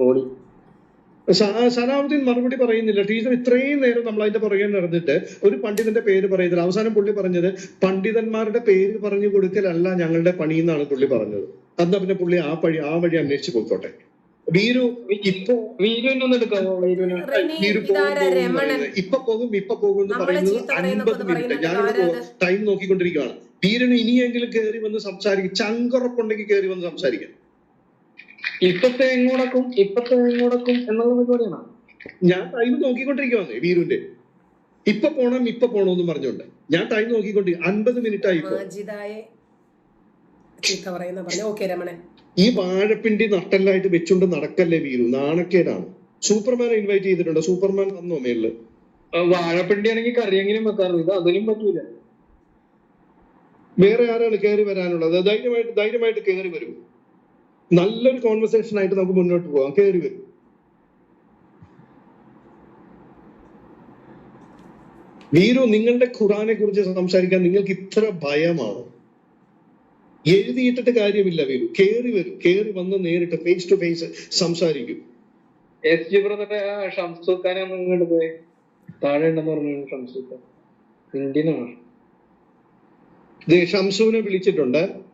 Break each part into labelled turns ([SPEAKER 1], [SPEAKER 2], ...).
[SPEAKER 1] ഓടി.
[SPEAKER 2] സ- മറുപടി പറയുന്നില്ല. ടീച്ചർ ഇത്രയും നേരം നമ്മൾ അതിന്റെ പുറകെ നടന്നിട്ട് ഒരു പണ്ഡിതന്റെ പേര് പറയുന്നില്ല. അവസാനം പുള്ളി പറഞ്ഞത് പണ്ഡിതന്മാരുടെ പേര് പറഞ്ഞു കൊടുക്കലല്ല ഞങ്ങളുടെ പണി എന്നാണ് പുള്ളി പറഞ്ഞത്. എന്നാ പിന്നെ പുള്ളി ആ പഴി ആ വഴി അന്വേഷിച്ച് പോയിക്കോട്ടെ. വീരു ഇപ്പൊ
[SPEAKER 1] എടുക്കാമോ വീരുവിനെ?
[SPEAKER 2] വീരു. ഇപ്പൊ പോകും ഇപ്പൊ പോകും എന്ന് പറയുന്നത് അൻപത് മിനിറ്റ്. ഞാനിവിടെ ടൈം നോക്കിക്കൊണ്ടിരിക്കുകയാണ്. വീരന് ഇനിയെങ്കിലും കയറി വന്ന് സംസാരിക്കും. ചങ്കുറപ്പുണ്ടെങ്കിൽ കയറി വന്ന് സംസാരിക്കാം.
[SPEAKER 1] ഇപ്പൊ എങ്ങോടക്കും ഇപ്പത്തെ എങ്ങോടക്കും എന്നുള്ള പരിപാടിയാണ്.
[SPEAKER 2] ഞാൻ ടൈം നോക്കിക്കൊണ്ടിരിക്കുവാണ് വീരുന്റെ ഇപ്പൊ പോണം ഇപ്പൊ പോണോന്ന് പറഞ്ഞോണ്ട് ഞാൻ ടൈം നോക്കിക്കൊണ്ടിരിക്കും അൻപത് മിനിറ്റ് ആയി ഇപ്പൊ
[SPEAKER 3] മാജിദായെ ചീത്ത പറയുന്ന പറഞ്ഞു. ഓക്കെ രമണൻ.
[SPEAKER 2] ഈ വാഴപ്പിണ്ടി നട്ടല്ലായിട്ട് വെച്ചുകൊണ്ട് നടക്കല്ലേ വീരു? നാണക്കേടാണ്. സൂപ്പർമാൻ ഇൻവൈറ്റ് ചെയ്തിട്ടുണ്ട്? സൂപ്പർമാൻ വന്നോ മേളിൽ?
[SPEAKER 1] വാഴപ്പിണ്ടി ആണെങ്കിൽ കറിയെങ്കിലും വെക്കാറുണ്ട് ഇത് അതിലും പറ്റൂല.
[SPEAKER 2] വേറെ ആരാണ് കയറി വരാനുള്ളത്? ധൈര്യമായിട്ട് ധൈര്യമായിട്ട് കയറി വരും. നല്ലൊരു കോൺവെർസേഷൻ ആയിട്ട് നമുക്ക് മുന്നോട്ട് പോകാം. കയറി വരും. വീരു നിങ്ങളുടെ ഖുറാനെ കുറിച്ച് സംസാരിക്കാൻ നിങ്ങൾക്ക് ഇത്ര ഭയമാണ്? എഴുതിയിട്ടിട്ട് കാര്യമില്ല വീരു. കയറി വരും. കയറി വന്ന് നേരിട്ട് ഫേസ് ടു ഫേസ് സംസാരിക്കും.
[SPEAKER 1] എസ് ജി ബ്രദറെ ഷംസുഖാനെ ഒന്ന് ഇങ്ങോട്ട് പോയി. താഴെ ഉണ്ടെന്ന് പറഞ്ഞു ഷംസുഖാൻ. ഇന്ത്യനാണ്.
[SPEAKER 2] ദേ ഷംസുവിനെ വിളിച്ചിട്ടുണ്ട്.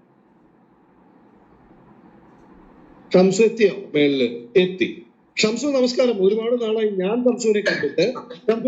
[SPEAKER 2] മേളിൽ എത്തി. ഷംസു നമസ്കാരം. ഒരുപാട് നാളായി ഞാൻ ഷംസുവിനെ കണ്ടിട്ട്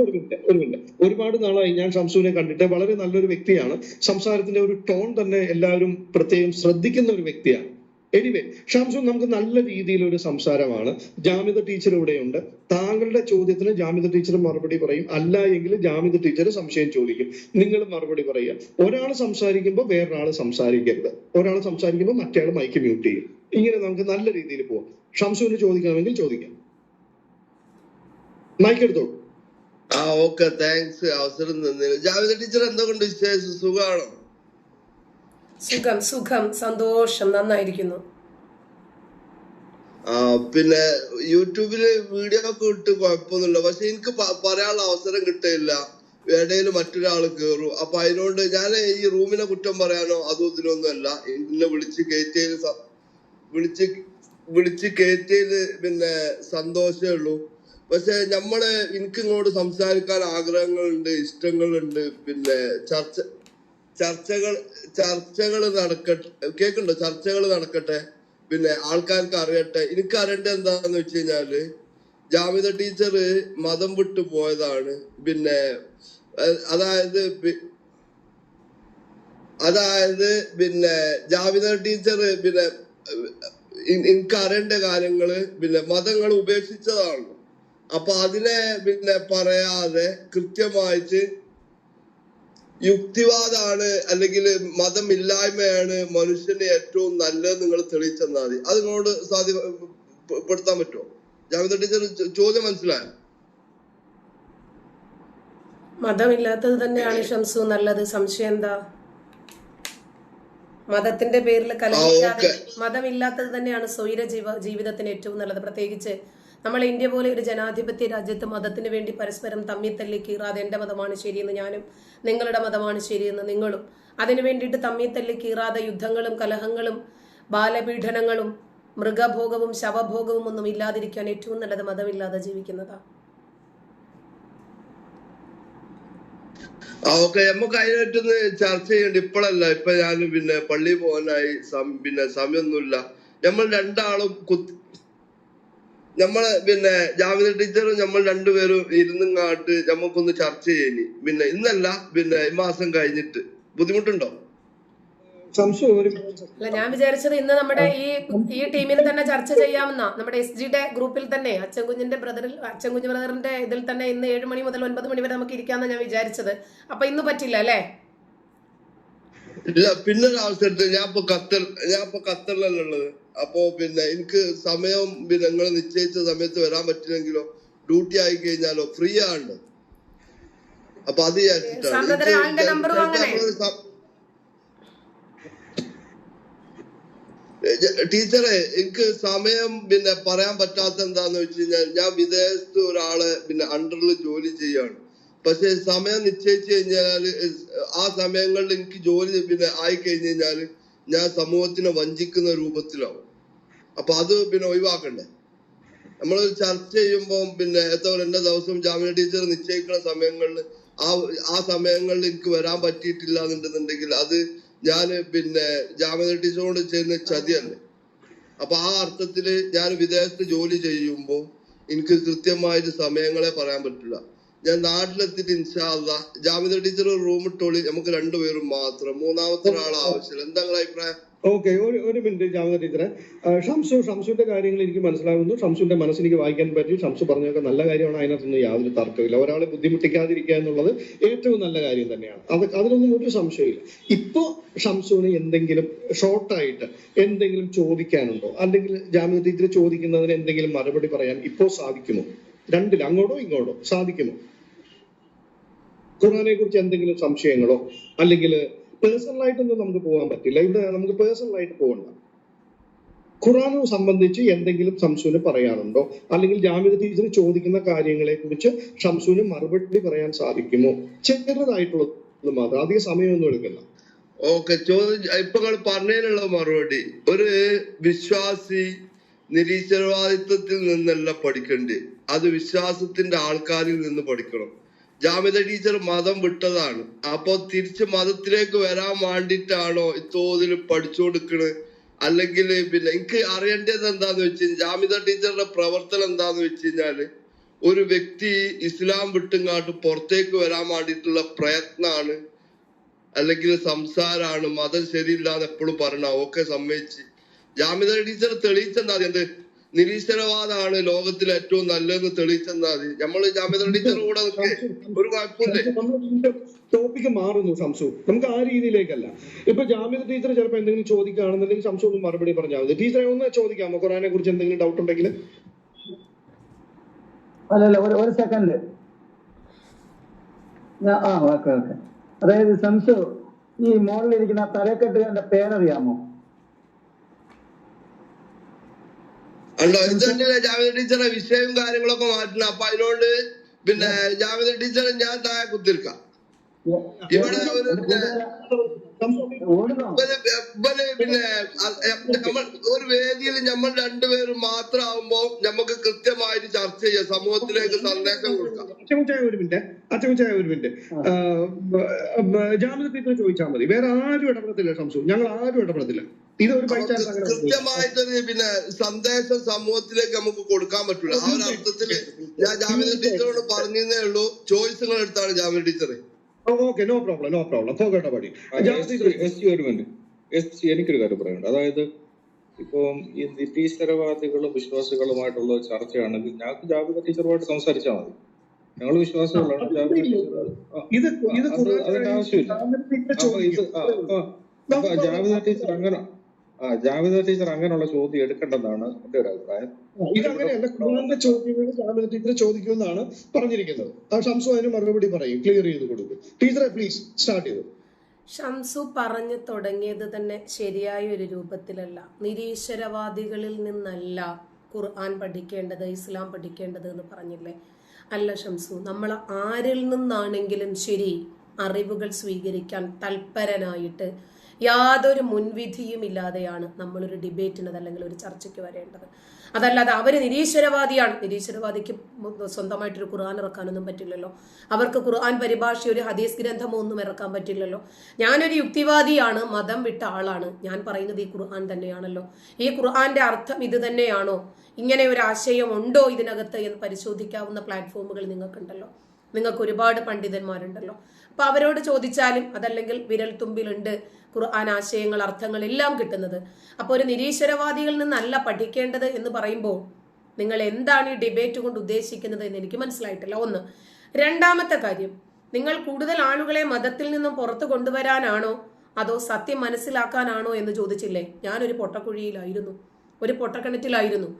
[SPEAKER 2] ഒരു മിനിറ്റ് ഒരു മിനിറ്റ്. ഒരുപാട് നാളായി ഞാൻ ഷംസുവിനെ കണ്ടിട്ട് വളരെ നല്ലൊരു വ്യക്തിയാണ്. സംസാരത്തിന്റെ ഒരു ടോൺ തന്നെ എല്ലാവരും പ്രത്യേകം ശ്രദ്ധിക്കുന്ന ഒരു വ്യക്തിയാണ്. എനിവേ ഷംസു നമുക്ക് നല്ല രീതിയിൽ ഒരു സംസാരമാണ്. ജാമിത ടീച്ചർ ഇവിടെയുണ്ട്. താങ്കളുടെ ചോദ്യത്തിന് ജാമിത ടീച്ചർ മറുപടി പറയും. അല്ല എങ്കിൽ ജാമിത ടീച്ചർ സംശയം ചോദിക്കും. നിങ്ങൾ മറുപടി പറയുക. ഒരാൾ സംസാരിക്കുമ്പോൾ വേറൊരാൾ സംസാരിക്കരുത്. ഒരാൾ സംസാരിക്കുമ്പോൾ മറ്റേ മൈക്ക് മ്യൂട്ട് ചെയ്യും. ഇങ്ങനെ നമുക്ക് നല്ല രീതിയിൽ പോവാം. ഷംസുവിന് ചോദിക്കണമെങ്കിൽ ചോദിക്കാം. മൈക്ക് എടുത്തോളൂ
[SPEAKER 4] ആ ഓക്കെ താങ്ക്സ് അവസരം തന്നില്ല ജാവിദ ടീച്ചർ എന്തുകൊണ്ട് വിശേഷം? സുഖമാണോ
[SPEAKER 3] സുഖം സുഖം. സന്തോഷം. നന്നായിരിക്കുന്നു.
[SPEAKER 4] ആ പിന്നെ യൂട്യൂബിൽ വീഡിയോ ഒക്കെ ഇട്ട് കുഴപ്പമൊന്നുമില്ല. പക്ഷെ എനിക്ക് പറയാനുള്ള അവസരം കിട്ടില്ല ഇടയിൽ മറ്റൊരാൾ കേറും. അപ്പൊ അതിനോട് ഞാൻ ഈ റൂമിനെ കുറ്റം പറയാനോ അതും ഇതിനൊന്നും അല്ല എന്നെ വിളിച്ച് കയറ്റിയതിൽ സ- വിളിച്ച് വിളിച്ച് കയറ്റിയത് പിന്നെ സന്തോഷമേ ഉള്ളൂ പക്ഷെ നമ്മൾ എനിക്ക് ഇങ്ങോട്ട് സംസാരിക്കാൻ ആഗ്രഹങ്ങളുണ്ട് ഇഷ്ടങ്ങളുണ്ട് പിന്നെ ചർച്ച ചർച്ചകൾ ചർച്ചകൾ നടക്കട്ടെ കേക്കണ്ടോ ചർച്ചകൾ നടക്കട്ടെ പിന്നെ ആൾക്കാർക്ക് അറിയട്ടെ. എനിക്ക് അറിയേണ്ടത് എന്താന്ന് വെച്ച് കഴിഞ്ഞാൽ ജാമിത ടീച്ചർ മതം വിട്ടു പോയതാണ്. പിന്നെ അതായത് അതായത് പിന്നെ ജാമിത ടീച്ചർ പിന്നെ എ- എനിക്ക് അറിയേണ്ട കാര്യങ്ങൾ പിന്നെ മതങ്ങൾ ഉപേക്ഷിച്ചതാണ്. അപ്പൊ അതിനെ പിന്നെ പറയാതെ കൃത്യമായിട്ട് യുക്തിവാദാണ് അല്ലെങ്കിൽ മതമില്ലായ്മയാണ് മനുഷ്യന് ഏറ്റവും നല്ലത് നിങ്ങൾ തെളിയിച്ചെന്നാൽ മതി. അത് നിങ്ങളോട് സാധ്യപ്പെടുത്താൻ പറ്റുമോ? ജാമിത ടീച്ചർ ചോദ്യം മനസ്സിലായോ?
[SPEAKER 3] മതമില്ലാത്തത് തന്നെയാണ് ഷംസു നല്ലത്. സംശയം എന്താ? മതത്തിന്റെ പേരിൽ കലഹിക്കാതെ. മതമില്ലാത്തത് തന്നെയാണ് സ്വൈര ജീവ ജീവിതത്തിന് ഏറ്റവും നല്ലത് പ്രത്യേകിച്ച് നമ്മൾ ഇന്ത്യ പോലെ ഒരു ജനാധിപത്യ രാജ്യത്ത് മതത്തിന് വേണ്ടി പരസ്പരം തമ്മിൽ തല്ലി കീറാതെ എന്റെ മതമാണ് ശരിയെന്ന് ഞാനും നിങ്ങളുടെ മതമാണ് ശരിയെന്ന് നിങ്ങളും അതിനു വേണ്ടിയിട്ട് തമ്മിൽ തല്ലി കീറാതെ യുദ്ധങ്ങളും കലഹങ്ങളും ബാലപീഡനങ്ങളും മൃഗഭോഗവും ശവഭോഗവും ഒന്നും ഇല്ലാതിരിക്കാൻ ഏറ്റവും നല്ലത് മതമില്ലാതെ ജീവിക്കുന്നതാണ്
[SPEAKER 4] ആ ഓക്കെ നമുക്ക് അതിനായിട്ടൊന്ന് ചർച്ച ചെയ്യണ്ട ഇപ്പോഴല്ല ഇപ്പൊ ഞാൻ പിന്നെ പള്ളി പോകാനായി പിന്നെ സമയമൊന്നുമില്ല നമ്മൾ രണ്ടാളും കുത്തി നമ്മൾ പിന്നെ ജാമിത ടീച്ചറും നമ്മൾ രണ്ടുപേരും ഇരുന്നങ്ങാട്ട് നമുക്കൊന്ന് ചർച്ച ചെയ്യനി. പിന്നെ ഇന്നല്ല പിന്നെ ഈ മാസം കഴിഞ്ഞിട്ട്. ബുദ്ധിമുട്ടുണ്ടോ?
[SPEAKER 3] അല്ല ഞാൻ വിചാരിച്ചത് ഇന്ന് നമ്മുടെ ഈ ഈ ടീമിൽ തന്നെ ചർച്ച ചെയ്യാമെന്നാ. നമ്മുടെ എസ് ജിയുടെ ഗ്രൂപ്പിൽ തന്നെ അച്ഛൻ കുഞ്ഞിന്റെ ബ്രദറിൽ അച്ഛൻ കുഞ്ഞു ബ്രദറിന്റെ ഇതിൽ തന്നെ ഇന്ന് ഏഴ് മണി മുതൽ ഒൻപത് മണി വരെ നമുക്ക് ഇരിക്കാമെന്ന് ഞാൻ വിചാരിച്ചത്. അപ്പൊ ഇന്ന് പറ്റില്ല അല്ലേ?
[SPEAKER 4] ഇല്ല പിന്നെ ആവശ്യത്തിൽ അവസരത്തിൽ ഞാൻ ഇപ്പൊ ഖത്തർ ഞാൻ ഇപ്പൊ ഖത്തറിലല്ല ഉള്ളത്. അപ്പോ പിന്നെ എനിക്ക് സമയം പിന്നെ നിങ്ങൾ നിശ്ചയിച്ച സമയത്ത് വരാൻ പറ്റില്ലെങ്കിലോ ഡ്യൂട്ടി ആയി കഴിഞ്ഞാലോ ഫ്രീ ആണ് അപ്പൊ അത് വിചാരിച്ചിട്ടാണ്. ടീച്ചറെ എനിക്ക് സമയം പിന്നെ പറയാൻ പറ്റാത്ത എന്താന്ന് വെച്ച് കഴിഞ്ഞാൽ ഞാൻ വിദേശത്ത് ഒരാളെ പിന്നെ അണ്ടറിൽ ജോലി ചെയ്യാണ് പക്ഷെ സമയം നിശ്ചയിച്ചു കഴിഞ്ഞാൽ ആ സമയങ്ങളിൽ എനിക്ക് ജോലി പിന്നെ ആയി കഴിഞ്ഞു കഴിഞ്ഞാൽ ഞാൻ സമൂഹത്തിനെ വഞ്ചിക്കുന്ന രൂപത്തിലാവും. അപ്പൊ അത് പിന്നെ ഒഴിവാക്കണ്ടേ? നമ്മൾ ചർച്ച ചെയ്യുമ്പോൾ പിന്നെ എത്ര രണ്ട് ദിവസം ജാമ്യ ടീച്ചർ നിശ്ചയിക്കുന്ന സമയങ്ങളിൽ ആ ആ സമയങ്ങളിൽ എനിക്ക് വരാൻ പറ്റിയിട്ടില്ല എന്നുണ്ടെന്നുണ്ടെങ്കിൽ അത് ഞാൻ പിന്നെ ജാമ്യ ടീച്ചറോട് ചെയ്യുന്ന ചതിയല്ലേ? അപ്പൊ ആ അർത്ഥത്തിൽ ഞാൻ വിദേശത്ത് ജോലി ചെയ്യുമ്പോൾ എനിക്ക് കൃത്യമായിട്ട് സമയങ്ങളെ പറയാൻ പറ്റില്ല. ഞാൻ നാട്ടിലെത്തിട്ട് ഇൻഷാല്ല ജാമ്യ ടീച്ചർ റൂം ഇട്ടോളി നമുക്ക് രണ്ടുപേരും മാത്രം. മൂന്നാമത്തെ ഒരാൾ ആവശ്യമില്ല എന്താ നിങ്ങളുടെ അഭിപ്രായം?
[SPEAKER 2] ഓക്കെ ഒരു ഒരു മിനിറ്റ് ജാമത ടീച്ചറെ. ഷംസു ഷംസുന്റെ കാര്യങ്ങൾ എനിക്ക് മനസ്സിലാകുന്നു ഷംസുന്റെ മനസ്സ് എനിക്ക് വായിക്കാൻ പറ്റി. ഷംസു പറഞ്ഞൊക്കെ നല്ല കാര്യമാണ്. അതിനകത്തൊന്നും യാതൊരു തർക്കമില്ല ഒരാളെ ബുദ്ധിമുട്ടിക്കാതിരിക്കുക എന്നുള്ളത് ഏറ്റവും നല്ല കാര്യം തന്നെയാണ്. അത് അതിനൊന്നും ഒരു സംശയമില്ല ഇപ്പോ ഷംസുവിന് എന്തെങ്കിലും ഷോർട്ടായിട്ട് എന്തെങ്കിലും ചോദിക്കാനുണ്ടോ? അല്ലെങ്കിൽ ജാമ്യ ടീച്ചർ ചോദിക്കുന്നതിന് എന്തെങ്കിലും മറുപടി പറയാൻ ഇപ്പോ സാധിക്കുമോ? രണ്ടിൽ അങ്ങോട്ടോ ഇങ്ങോട്ടോ സാധിക്കുമോ? ഖുറാനെ കുറിച്ച് എന്തെങ്കിലും സംശയങ്ങളോ? അല്ലെങ്കിൽ പേഴ്സണൽ ആയിട്ടൊന്നും നമുക്ക് പോകാൻ പറ്റില്ല. ഇത് നമുക്ക് പേഴ്സണൽ ആയിട്ട് പോകണ്ട. ഖുറാനെ സംബന്ധിച്ച് എന്തെങ്കിലും ഷംസുവിന് പറയാനുണ്ടോ അല്ലെങ്കിൽ ജാമ്യ ടീച്ചർ ചോദിക്കുന്ന കാര്യങ്ങളെ കുറിച്ച് ഷംസുവിന് മറുപടി പറയാൻ സാധിക്കുമോ? ചെറുതായിട്ടുള്ളത് മാത്രം അധികം സമയമൊന്നും എടുക്കില്ല
[SPEAKER 4] ഓക്കെ ചോദ്യം ഇപ്പൊ പറഞ്ഞതിനുള്ള മറുപടി. ഒരു വിശ്വാസി നിരീശ്വരവാദിത്വത്തിൽ നിന്നല്ല പഠിക്കണ്ടേ. അത് വിശ്വാസത്തിന്റെ ആൾക്കാരിൽ നിന്ന് പഠിക്കണം. ജാമ്യത ടീച്ചർ മതം വിട്ടതാണ്. അപ്പൊ തിരിച്ച് മതത്തിലേക്ക് വരാൻ വേണ്ടിട്ടാണോ ഇത്തോതിൽ പഠിച്ചുകൊടുക്കണത് അല്ലെങ്കിൽ പിന്നെ എനിക്ക് അറിയേണ്ടത് എന്താന്ന് വെച്ച് കഴിഞ്ഞാൽ ജാമ്യത ടീച്ചറുടെ പ്രവർത്തനം എന്താന്ന് വെച്ച് കഴിഞ്ഞാൽ ഒരു വ്യക്തി ഇസ്ലാം വിട്ടുങ്ങാട്ട് പുറത്തേക്ക് വരാൻ വേണ്ടിയിട്ടുള്ള പ്രയത്നമാണ് അല്ലെങ്കിൽ സംസാരാണ് മതം ശരിയില്ല എന്ന് എപ്പോഴും പറഞ്ഞ ഓക്കെ സമ്മതിച്ച്. ജാമ്യത ടീച്ചർ തെളിയിച്ചെന്താ എന്ത് നിരീശ്വരവാദമാണ് ലോകത്തിൽ ഏറ്റവും നല്ലതെന്ന് തെളിയിച്ചെന്നാൽ നമ്മൾ നമ്മൾ ജാമ്യത ടീച്ചർ കൂടെ നിൽക്കേ ഒരു കുഴപ്പമില്ലേ
[SPEAKER 2] ടോപ്പിക്ക് മാറുന്നു ഷംസു നമുക്ക് ആ രീതിയിലേക്കല്ല. ഇപ്പൊ ജാമ്യ ടീച്ചർ ചിലപ്പോൾ എന്തെങ്കിലും ചോദിക്കുകയാണെന്നുണ്ടെങ്കിൽ ഷംസു ഒന്ന് മറുപടി പറഞ്ഞാൽ മതി. ടീച്ചറെ ഒന്ന് ചോദിക്കാമോ? ഖുറാനെ കുറിച്ച് എന്തെങ്കിലും ഡൗട്ട് ഉണ്ടെങ്കിൽ
[SPEAKER 5] അല്ലല്ല ഒരു ഒരു സെക്കൻഡ് ആ ഓക്കെ ഓക്കെ. അതായത് സംസു ഈ മുകളിലിരിക്കുന്ന തലക്കെട്ടുകാരന്റെ പേരറിയാമോ?
[SPEAKER 4] അല്ലോ ഇത് തന്നെയല്ലേ ജാമ്യത ടീച്ചറെ വിഷയവും കാര്യങ്ങളൊക്കെ മാറ്റണം. അപ്പൊ അതിനോട് പിന്നെ ജാവേദ ടീച്ചറെ ഞാൻ താഴെ കുത്തിരിക്കാം. ഇവിടെ ഒരു പിന്നെ ഒരു വേദിയിൽ നമ്മൾ രണ്ടുപേരും മാത്രമാകുമ്പോ നമുക്ക് കൃത്യമായിട്ട് ചർച്ച ചെയ്യാം. സമൂഹത്തിലേക്ക് സന്ദേശം കൊടുക്കാം.
[SPEAKER 2] അച്ചമുച്ചായ ഒരു മിനിറ്റ്. അച്ചമുച്ചായ ഒരു മിനിറ്റ്. ജാമ്യത്തിൽ ചോദിച്ചാൽ മതി. വേറെ ആരും ഇടപെടത്തില്ല ഷംസു. ഞങ്ങൾ ആരും ഇടപെടത്തില്ല.
[SPEAKER 4] കൃത്യമായിട്ടൊരു പിന്നെ സന്ദേശം സമൂഹത്തിലേക്ക് നമുക്ക് കൊടുക്കാൻ പറ്റൂല. ആ ഒരു അർത്ഥത്തിൽ ഞാൻ ജാമ്യ ടീച്ചറോട് പറഞ്ഞേ ഉള്ളൂ. ചോയ്സുകൾ എടുത്താണ് ജാമ്യ teacher
[SPEAKER 2] okay. No problem no problem പോകട്ടെ പടി
[SPEAKER 6] ഒരു മിനിറ്റ് എസ് എനിക്കൊരു കാര്യം പറയാനുണ്ട്. അതായത് ഇപ്പം ഈ നിരീശ്വരവാദികളും വിശ്വാസികളുമായിട്ടുള്ള ചർച്ചയാണെങ്കിൽ ഞങ്ങൾക്ക് ജാഗ്രത ടീച്ചറുമായിട്ട് സംസാരിച്ചാൽ മതി. ഞങ്ങൾ വിശ്വാസികളാണ്. ജാഗ്രത ടീച്ചർ
[SPEAKER 2] ഇത് ഇത്
[SPEAKER 6] അത് അതിന്റെ ആവശ്യമില്ല. ഇത് ജാഗ്രത ടീച്ചർ അങ്ങനെ ആ ജാഗ്രത ടീച്ചർ അങ്ങനെയുള്ള ചോദ്യം എടുക്കേണ്ടെന്നാണ് എന്റെ ഒരു അഭിപ്രായം.
[SPEAKER 2] ഇതങ്ങനെയല്ല ഖുർആന്റെ ചോദ്യങ്ങൾ ജാമ്യ ടീച്ചർ ചോദിക്കുമെന്നാണ് പറഞ്ഞിരിക്കുന്നത്. ആ ഷംസു അതിന് മറുപടി പറയും ക്ലിയർ ചെയ്ത് കൊടുക്കും. ടീച്ചറെ പ്ലീസ് സ്റ്റാർട്ട് ചെയ്തു.
[SPEAKER 3] ഷംസു പറഞ്ഞു തുടങ്ങിയത് തന്നെ ശരിയായ ഒരു രൂപത്തിലല്ല. നിരീശ്വരവാദികളിൽ നിന്നല്ല ഖുർആൻ പഠിക്കേണ്ടത് ഇസ്ലാം പഠിക്കേണ്ടത് എന്ന് പറഞ്ഞില്ലേ? അല്ല ഷംസു നമ്മൾ ആരിൽ നിന്നാണെങ്കിലും ശരി അറിവുകൾ സ്വീകരിക്കാൻ തൽപരനായിട്ട് യാതൊരു മുൻവിധിയും ഇല്ലാതെയാണ് നമ്മളൊരു ഡിബേറ്റിന് അല്ലെങ്കിൽ ഒരു ചർച്ചയ്ക്ക് വരേണ്ടത്. അതല്ലാതെ അവർ നിരീശ്വരവാദിയാണ്. നിരീശ്വരവാദിക്ക് സ്വന്തമായിട്ടൊരു ഖുർആൻ ഇറക്കാനൊന്നും പറ്റില്ലല്ലോ. അവർക്ക് ഖുർആൻ പരിഭാഷ ഒരു ഹദീസ് ഗ്രന്ഥമോ ഒന്നും ഇറക്കാൻ പറ്റില്ലല്ലോ. ഞാനൊരു യുക്തിവാദിയാണ് മതം വിട്ട ആളാണ്. ഞാൻ പറയുന്നത് ഈ ഖുർആൻ തന്നെയാണല്ലോ. ഈ ഖുർആന്റെ അർത്ഥം ഇത് തന്നെയാണോ? ഇങ്ങനെ ഒരു ആശയം ഉണ്ടോ ഇതിനകത്ത് എന്ന് പരിശോധിക്കാവുന്ന പ്ലാറ്റ്ഫോമുകൾ നിങ്ങൾക്കുണ്ടല്ലോ. നിങ്ങൾക്ക് ഒരുപാട് പണ്ഡിതന്മാരുണ്ടല്ലോ. അപ്പൊ അവരോട് ചോദിച്ചാലും അതല്ലെങ്കിൽ വിരൽ തുമ്പിലുണ്ട് ഖുർആൻ ആശയങ്ങൾ അർത്ഥങ്ങൾ എല്ലാം കിട്ടുന്നത്. അപ്പോൾ ഒരു നിരീശ്വരവാദികളിൽ നിന്നല്ല പഠിക്കേണ്ടത് എന്ന് പറയുമ്പോൾ നിങ്ങൾ എന്താണ് ഈ ഡിബേറ്റ് കൊണ്ട് ഉദ്ദേശിക്കുന്നത് എന്ന് എനിക്ക് മനസ്സിലായിട്ടില്ല. ഒന്ന് രണ്ടാമത്തെ കാര്യം നിങ്ങൾ കൂടുതൽ ആളുകളെ മതത്തിൽ നിന്നും പുറത്തു കൊണ്ടുവരാനാണോ അതോ സത്യം മനസ്സിലാക്കാനാണോ എന്ന് ചോദിച്ചില്ലേ? ഞാനൊരു പൊട്ടക്കുഴിയിലായിരുന്നു ഒരു പൊട്ടക്കിണറ്റിലായിരുന്നു.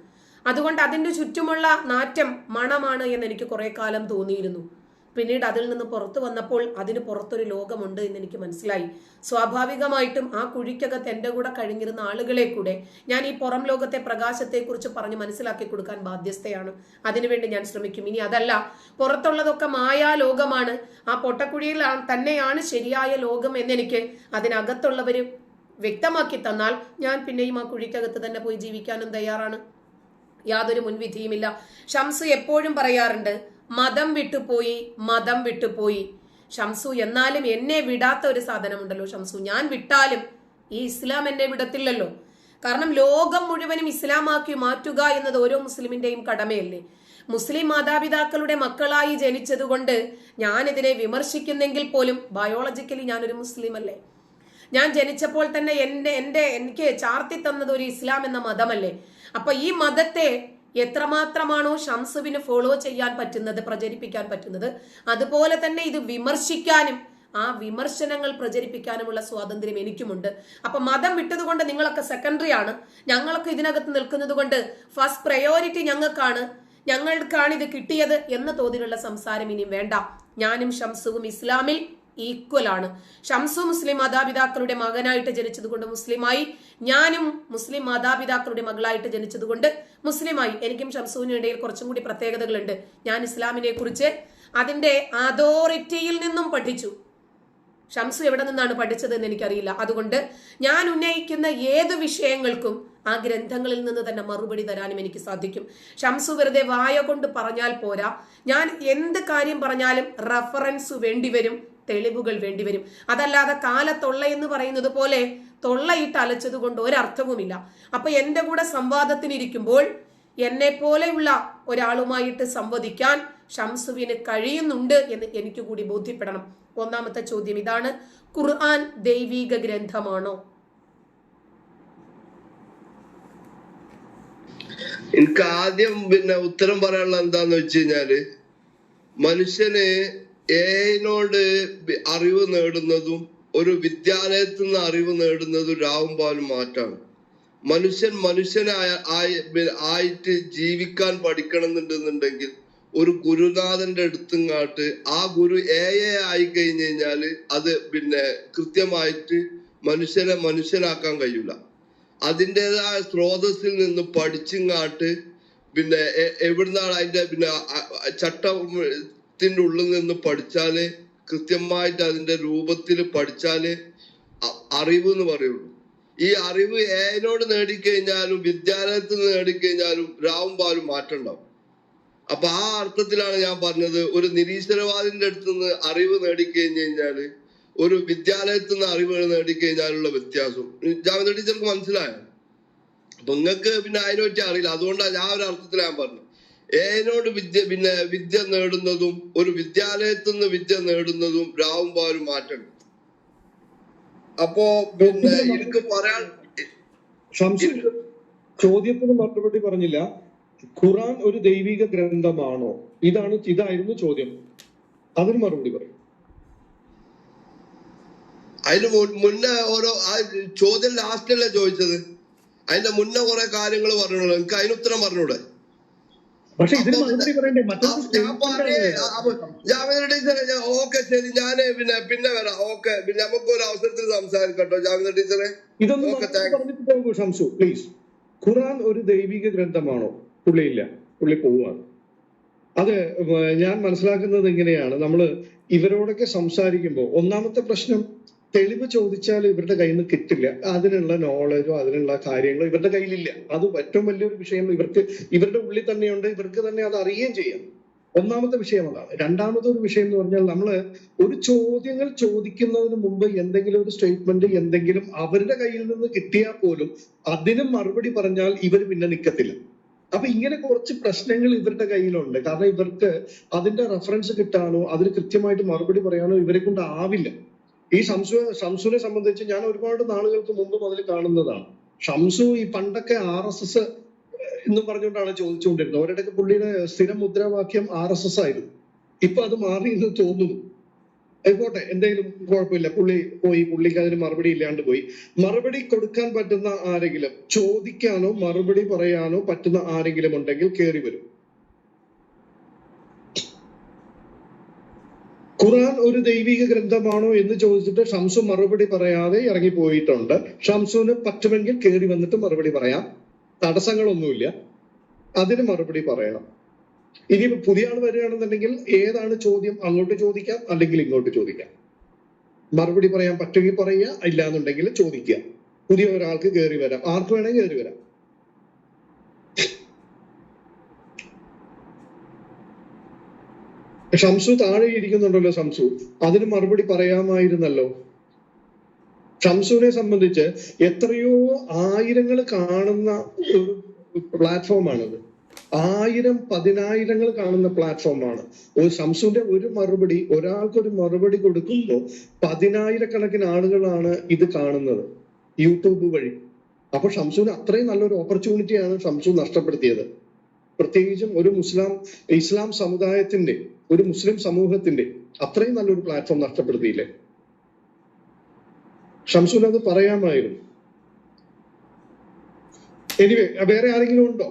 [SPEAKER 3] അതുകൊണ്ട് അതിന്റെ ചുറ്റുമുള്ള നാറ്റം മണമാണ് എന്ന് എനിക്ക് കുറെ കാലം തോന്നിയിരുന്നു. പിന്നീട് അതിൽ നിന്ന് പുറത്തു വന്നപ്പോൾ അതിന് പുറത്തൊരു ലോകമുണ്ട് എന്ന് എനിക്ക് മനസ്സിലായി. സ്വാഭാവികമായിട്ടും ആ കുഴിക്കകത്ത് എന്റെ കൂടെ കഴിഞ്ഞിരുന്ന ആളുകളെ കൂടെ ഞാൻ ഈ പുറം ലോകത്തെ പ്രകാശത്തെക്കുറിച്ച് പറഞ്ഞ് മനസ്സിലാക്കി കൊടുക്കാൻ ബാധ്യസ്ഥയാണ്. അതിനുവേണ്ടി ഞാൻ ശ്രമിക്കും. ഇനി അതല്ല പുറത്തുള്ളതൊക്കെ മായാ ലോകമാണ്. ആ പൊട്ടക്കുഴിയിൽ തന്നെയാണ് ശരിയായ ലോകം എന്നെനിക്ക് അതിനകത്തുള്ളവർ വ്യക്തമാക്കി തന്നാൽ ഞാൻ പിന്നെയും ആ കുഴിക്കകത്ത് തന്നെ പോയി ജീവിക്കാനും തയ്യാറാണ്. യാതൊരു മുൻവിധിയുമില്ല. ഷംസ് എപ്പോഴും പറയാറുണ്ട് മതം വിട്ടുപോയി മതം വിട്ടുപോയി ഷംസു എന്നാലും എന്നെ വിടാത്ത ഒരു സാധനമുണ്ടല്ലോ ഷംസു. ഞാൻ വിട്ടാലും ഈ ഇസ്ലാം എന്നെ വിടത്തില്ലല്ലോ. കാരണം ലോകം മുഴുവനും ഇസ്ലാമാക്കി മാറ്റുക എന്നത് ഓരോ മുസ്ലിമിന്റെയും കടമയല്ലേ. മുസ്ലിം മാതാപിതാക്കളുടെ മക്കളായി ജനിച്ചതുകൊണ്ട് ഞാൻ ഇതിനെ വിമർശിക്കുന്നെങ്കിൽ പോലും ബയോളജിക്കലി ഞാനൊരു മുസ്ലിം അല്ലേ ഞാൻ ജനിച്ചപ്പോൾ തന്നെ എന്റെ എന്റെ എനിക്ക് ചാർത്തി തന്നത് ഒരു ഇസ്ലാം എന്ന മതമല്ലേ. അപ്പൊ ഈ മതത്തെ എത്രമാത്രമാണോ ഷംസുവിന് ഫോളോ ചെയ്യാൻ പറ്റുന്നത് പ്രചരിപ്പിക്കാൻ പറ്റുന്നത് അതുപോലെ തന്നെ ഇത് വിമർശിക്കാനും ആ വിമർശനങ്ങൾ പ്രചരിപ്പിക്കാനുമുള്ള സ്വാതന്ത്ര്യം എനിക്കുമുണ്ട്. അപ്പൊ മതം വിട്ടതുകൊണ്ട് നിങ്ങളൊക്കെ സെക്കൻഡറി ആണ്. ഞങ്ങളൊക്കെ ഇതിനകത്ത് നിൽക്കുന്നത് കൊണ്ട് ഫസ്റ്റ് പ്രയോറിറ്റി ഞങ്ങൾക്കാണ്. ഞങ്ങൾക്കാണ് ഇത് കിട്ടിയത് എന്ന തോതിലുള്ള സംസാരം ഇനിയും വേണ്ട. ഞാനും ഷംസുവും ഇസ്ലാമിൽ ഈക്വൽ ആണ് ഷംസു മുസ്ലിം മാതാപിതാക്കളുടെ മകനായിട്ട് ജനിച്ചതുകൊണ്ട് മുസ്ലിമായി ഞാനും മുസ്ലിം മാതാപിതാക്കളുടെ മകളായിട്ട് ജനിച്ചതുകൊണ്ട് മുസ്ലിമായി. എനിക്കും ഷംസുവിനും ഇടയിൽ കുറച്ചും കൂടി പ്രത്യേകതകളുണ്ട്. ഞാൻ ഇസ്ലാമിനെ കുറിച്ച് അതിന്റെ അതോറിറ്റിയിൽ നിന്നും പഠിച്ചു. ഷംസു എവിടെ നിന്നാണ് പഠിച്ചത് പഠിച്ചതെന്ന് എനിക്കറിയില്ല. അതുകൊണ്ട് ഞാൻ ഉന്നയിക്കുന്ന ഏത് വിഷയങ്ങൾക്കും ആ ഗ്രന്ഥങ്ങളിൽ നിന്ന് തന്നെ മറുപടി തരാനും എനിക്ക് സാധിക്കും. ഷംസു വെറുതെ വായ കൊണ്ട് പറഞ്ഞാൽ പോരാ. ഞാൻ എന്ത് കാര്യം പറഞ്ഞാലും റഫറൻസ് വേണ്ടിവരും തെളിവുകൾ വേണ്ടിവരും. അതല്ലാതെ കാലത്തൊള്ള എന്ന് പറയുന്നത് പോലെ തൊള്ളയിട്ട് അലച്ചത് കൊണ്ട് ഒരർത്ഥവുമില്ല. അപ്പൊ എന്റെ കൂടെ സംവാദത്തിനിരിക്കുമ്പോൾ എന്നെ പോലെയുള്ള ഒരാളുമായിട്ട് സംവദിക്കാൻ ഷംസുവിന് കഴിയുന്നുണ്ട് എന്ന് എനിക്ക് കൂടി ബോധ്യപ്പെടണം. ഒന്നാമത്തെ ചോദ്യം ഇതാണ് ഖുർആൻ ദൈവീക ഗ്രന്ഥമാണോ?
[SPEAKER 4] എനിക്ക് ആദ്യം പിന്നെ ഉത്തരം പറയാനുള്ള എന്താന്ന് വെച്ച് കഴിഞ്ഞാൽ മനുഷ്യന് ഏനോട് അറിവ് നേടുന്നതും ഒരു വിദ്യാലയത്തിൽ നിന്ന് അറിവ് നേടുന്നതും രാവും പാലും മാറ്റാണ് മനുഷ്യൻ മനുഷ്യനായ ആയിട്ട് ജീവിക്കാൻ പഠിക്കണമെന്നുണ്ടെന്നുണ്ടെങ്കിൽ ഒരു ഗുരുനാഥന്റെ അടുത്തുങ്ങാട്ട് ആ ഗുരു ഏ എ ആയി കഴിഞ്ഞു കഴിഞ്ഞാൽ അത് പിന്നെ കൃത്യമായിട്ട് മനുഷ്യനെ മനുഷ്യനാക്കാൻ കഴിയൂല. അതിന്റെതായ സ്രോതസ്സിൽ നിന്ന് പഠിച്ചിങ്ങാട്ട് പിന്നെ എ- എവിടുന്നാണ് അതിന്റെ പിന്നെ അ- അ- ഉള്ളിൽ നിന്ന് പഠിച്ചാൽ കൃത്യമായിട്ട് അതിന്റെ രൂപത്തിൽ പഠിച്ചാൽ അറിവ് എന്ന് പറയുള്ളൂ. ഈ അറിവ് ഏനോട് നേടിക്കഴിഞ്ഞാലും വിദ്യാലയത്തിൽ നിന്ന് നേടിക്കഴിഞ്ഞാലും രാവും പാലും മാറ്റം ഉണ്ടാവും. അപ്പൊ ആ അർത്ഥത്തിലാണ് ഞാൻ പറഞ്ഞത് ഒരു നിരീശ്വരവാദിന്റെ അടുത്ത് നിന്ന് അറിവ് നേടിക്കഴിഞ്ഞു കഴിഞ്ഞാൽ ഒരു വിദ്യാലയത്തിൽ നിന്ന് അറിവ് നേടിക്കഴിഞ്ഞാലുള്ള വ്യത്യാസം. ജാമ്യ ടീച്ചർക്ക് മനസ്സിലായോ? അപ്പൊ നിങ്ങൾക്ക് പിന്നെ അതിനെ പറ്റി അറിയില്ല. അതുകൊണ്ടാണ് ഞാൻ ഒരു അർത്ഥത്തിൽ ഞാൻ ഏനോട് വിദ്യ പിന്നെ വിദ്യ നേടുന്നതും ഒരു വിദ്യാലയത്തിൽ നിന്ന് വിദ്യ നേടുന്നതും രാവും പാലും മാറ്റണം. അപ്പോ പിന്നെ എനിക്ക് പറയാൻ
[SPEAKER 2] സംശയം ചോദ്യത്തിന് മറുപടി പറഞ്ഞില്ല. ഖുറാൻ ഒരു ദൈവിക ഗ്രന്ഥമാണോ? ഇതാണ് ഇതായിരുന്നു ചോദ്യം. അതിന് മറുപടി പറയും.
[SPEAKER 4] അതിന് മുന്നേ ഓരോ ആ ചോദ്യം ലാസ്റ്റല്ലേ ചോദിച്ചത്? അതിന്റെ മുന്നേ കുറെ കാര്യങ്ങൾ പറഞ്ഞോളൂ. എനിക്ക് അതിന് ഉത്തരം പറഞ്ഞൂടെ?
[SPEAKER 2] പക്ഷെ ഇതിന് മറുപടി പറയണ്ടേ?
[SPEAKER 4] ആ,
[SPEAKER 2] മറ്റൊരു
[SPEAKER 4] ഞാൻ
[SPEAKER 2] statement
[SPEAKER 4] പറയേ
[SPEAKER 2] ആണ്.
[SPEAKER 4] അപ്പൊ ജാമ്യ ടീച്ചറെ ഞാൻ ഓക്കെ ശരി ഞാൻ പിന്നെ പിന്നെ വരാം. ഓക്കെ നമുക്ക് ഒരു അവസരത്തിൽ സംസാരിക്കട്ടോ ജാമ്യ ടീച്ചറെ.
[SPEAKER 2] ഇതൊന്നും ഷംസു. പ്ലീസ് ഖുറാൻ ഒരു ദൈവിക ഗ്രന്ഥമാണോ? പുള്ളിയില്ല. പുള്ളി പോവാണ്. അത് ഞാൻ മനസ്സിലാക്കുന്നത് ഇങ്ങനെയാണ്. നമ്മൾ ഇവരോടൊക്കെ സംസാരിക്കുമ്പോൾ ഒന്നാമത്തെ പ്രശ്നം തെളിവ് ചോദിച്ചാൽ ഇവരുടെ കയ്യിൽ നിന്ന് കിട്ടില്ല. അതിനുള്ള നോളജോ അതിനുള്ള കാര്യങ്ങളോ ഇവരുടെ കയ്യിലില്ല. അത് ഏറ്റവും വലിയൊരു വിഷയം ഇവർക്ക് ഇവരുടെ ഉള്ളിൽ തന്നെയുണ്ട്. ഇവർക്ക് തന്നെ അത് അറിയുകയും ചെയ്യാം. ഒന്നാമത്തെ വിഷയം അതാണ്. രണ്ടാമത്തെ ഒരു വിഷയം എന്ന് പറഞ്ഞാൽ നമ്മൾ ഒരു ചോദ്യങ്ങൾ ചോദിക്കുന്നതിന് മുമ്പ് എന്തെങ്കിലും ഒരു സ്റ്റേറ്റ്മെന്റ് എന്തെങ്കിലും അവരുടെ കയ്യിൽ നിന്ന് കിട്ടിയാൽ പോലും അതിന് മറുപടി പറഞ്ഞാൽ ഇവർ പിന്നെ നിൽക്കത്തില്ല അപ്പൊ ഇങ്ങനെ കുറച്ച് പ്രശ്നങ്ങൾ ഇവരുടെ കയ്യിലുണ്ട്. കാരണം ഇവർക്ക് അതിന്റെ റെഫറൻസ് കിട്ടാനോ അതിന് കൃത്യമായിട്ട് മറുപടി പറയാനോ ഇവരെ കൊണ്ട് ആവില്ല. ഈ ഷംസു ശംസുവിനെ സംബന്ധിച്ച് ഞാൻ ഒരുപാട് നാളുകൾക്ക് മുമ്പ് മുതൽ കാണുന്നതാണ്. ഷംസു ഈ പണ്ടൊക്കെ ആർ എസ് എസ് എന്നും പറഞ്ഞുകൊണ്ടാണ് ചോദിച്ചുകൊണ്ടിരുന്നത്. ഒരിടയ്ക്ക് പുള്ളിയുടെ സ്ഥിരം മുദ്രാവാക്യം ആർ എസ് എസ് ആയിരുന്നു. ഇപ്പൊ അത് മാറി എന്ന് തോന്നുന്നു. ആയിക്കോട്ടെ എന്തെങ്കിലും കുഴപ്പമില്ല. പുള്ളി പോയി പുള്ളിക്ക് അതിന് മറുപടി ഇല്ലാണ്ട് പോയി. മറുപടി കൊടുക്കാൻ പറ്റുന്ന ആരെങ്കിലും ചോദിക്കാനോ മറുപടി പറയാനോ പറ്റുന്ന ആരെങ്കിലും ഉണ്ടെങ്കിൽ കയറി വരും. ഖുറാൻ ഒരു ദൈവിക ഗ്രന്ഥമാണോ എന്ന് ചോദിച്ചിട്ട് ഷംസു മറുപടി പറയാതെ ഇറങ്ങിപ്പോയിട്ടുണ്ട്. ഷംസുവിന് പറ്റുമെങ്കിൽ കയറി വന്നിട്ട് മറുപടി പറയാം. തടസ്സങ്ങളൊന്നുമില്ല. അതിന് മറുപടി പറയണം. ഇനി പുതിയ ആൾ വരികയാണെന്നുണ്ടെങ്കിൽ ഏതാണ് ചോദ്യം? അങ്ങോട്ട് ചോദിക്കാം അല്ലെങ്കിൽ ഇങ്ങോട്ട് ചോദിക്കാം. മറുപടി പറയാൻ പറ്റുമെങ്കിൽ പറയുക ഇല്ലാന്നുണ്ടെങ്കിൽ ചോദിക്കുക. പുതിയ ഒരാൾക്ക് കയറി വരാം. ആർക്ക് വേണമെങ്കിൽ കയറി വരാം. ഷംസു താഴെ ഇരിക്കുന്നുണ്ടല്ലോ ഷംസു അതിന് മറുപടി പറയാമായിരുന്നല്ലോ. ഷംസുവിനെ സംബന്ധിച്ച് എത്രയോ ആയിരങ്ങൾ കാണുന്ന ഒരു പ്ലാറ്റ്ഫോമാണത്. ആയിരം പതിനായിരങ്ങൾ കാണുന്ന പ്ലാറ്റ്ഫോമാണ്. ഒരു ഷംസുവിന്റെ ഒരു മറുപടി ഒരാൾക്കൊരു മറുപടി കൊടുക്കുമ്പോൾ പതിനായിരക്കണക്കിന് ആളുകളാണ് ഇത് കാണുന്നത് യൂട്യൂബ് വഴി. അപ്പൊ ഷംസുവിന് അത്രയും നല്ലൊരു ഓപ്പർച്യൂണിറ്റിയാണ് ഷംസു നഷ്ടപ്പെടുത്തിയത്. പ്രത്യേകിച്ചും ഒരു മുസ്ലാം ഇസ്ലാം സമുദായത്തിന്റെ ഒരു മുസ്ലിം സമൂഹത്തിന്റെ അത്രയും നല്ലൊരു പ്ലാറ്റ്ഫോം നഷ്ടപ്പെടുത്തിയില്ലേ? ഷംസുൻ അത് പറയാമായിരുന്നു. എനിവേ വേറെ ആരെങ്കിലും ഉണ്ടോ?